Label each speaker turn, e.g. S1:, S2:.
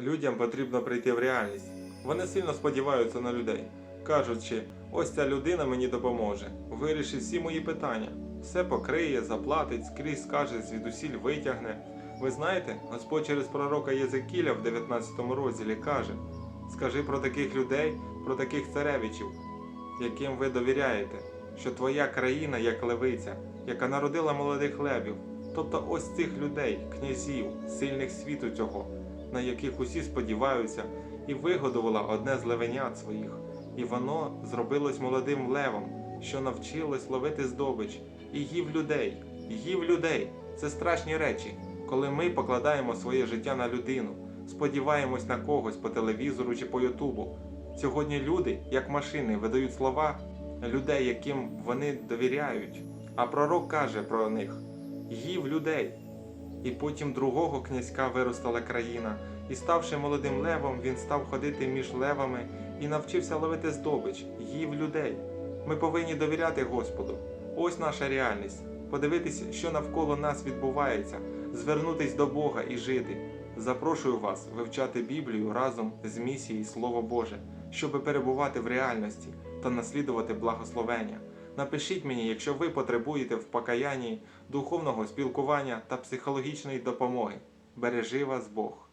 S1: Людям потрібно прийти в реальність. Вони сильно сподіваються на людей, кажучи, ось ця людина мені допоможе, вирішить всі мої питання, все покриє, заплатить, скрізь скаже, звідусіль витягне. Ви знаєте, Господь через пророка Єзекіля в 19 розділі каже: Скажи про таких людей, про таких царевичів, яким ви довіряєте, що твоя країна як левиця, яка народила молодих левів, тобто ось цих людей, князів, сильних світу цього, на яких усі сподіваються, і вигодувала одне з левенят своїх, і воно зробилось молодим левом, що навчилось ловити здобич, і їв людей, їв людей. Це страшні речі, коли ми покладаємо своє життя на людину, сподіваємось на когось по телевізору чи по Ютубу. Сьогодні люди, як машини, видають слова людей, яким вони довіряють. А пророк каже про них: їв людей. І потім другого князька виростала країна, і ставши молодим левом, він став ходити між левами і навчився ловити здобич, їв людей. Ми повинні довіряти Господу. Ось наша реальність. Подивитись, що навколо нас відбувається, звернутись до Бога і жити. Запрошую вас вивчати Біблію разом з місією Слово Боже, щоб перебувати в реальності та наслідувати благословення. Напишіть мені, якщо ви потребуєте в покаянні, духовного спілкування та психологічної допомоги. Бережи вас Бог!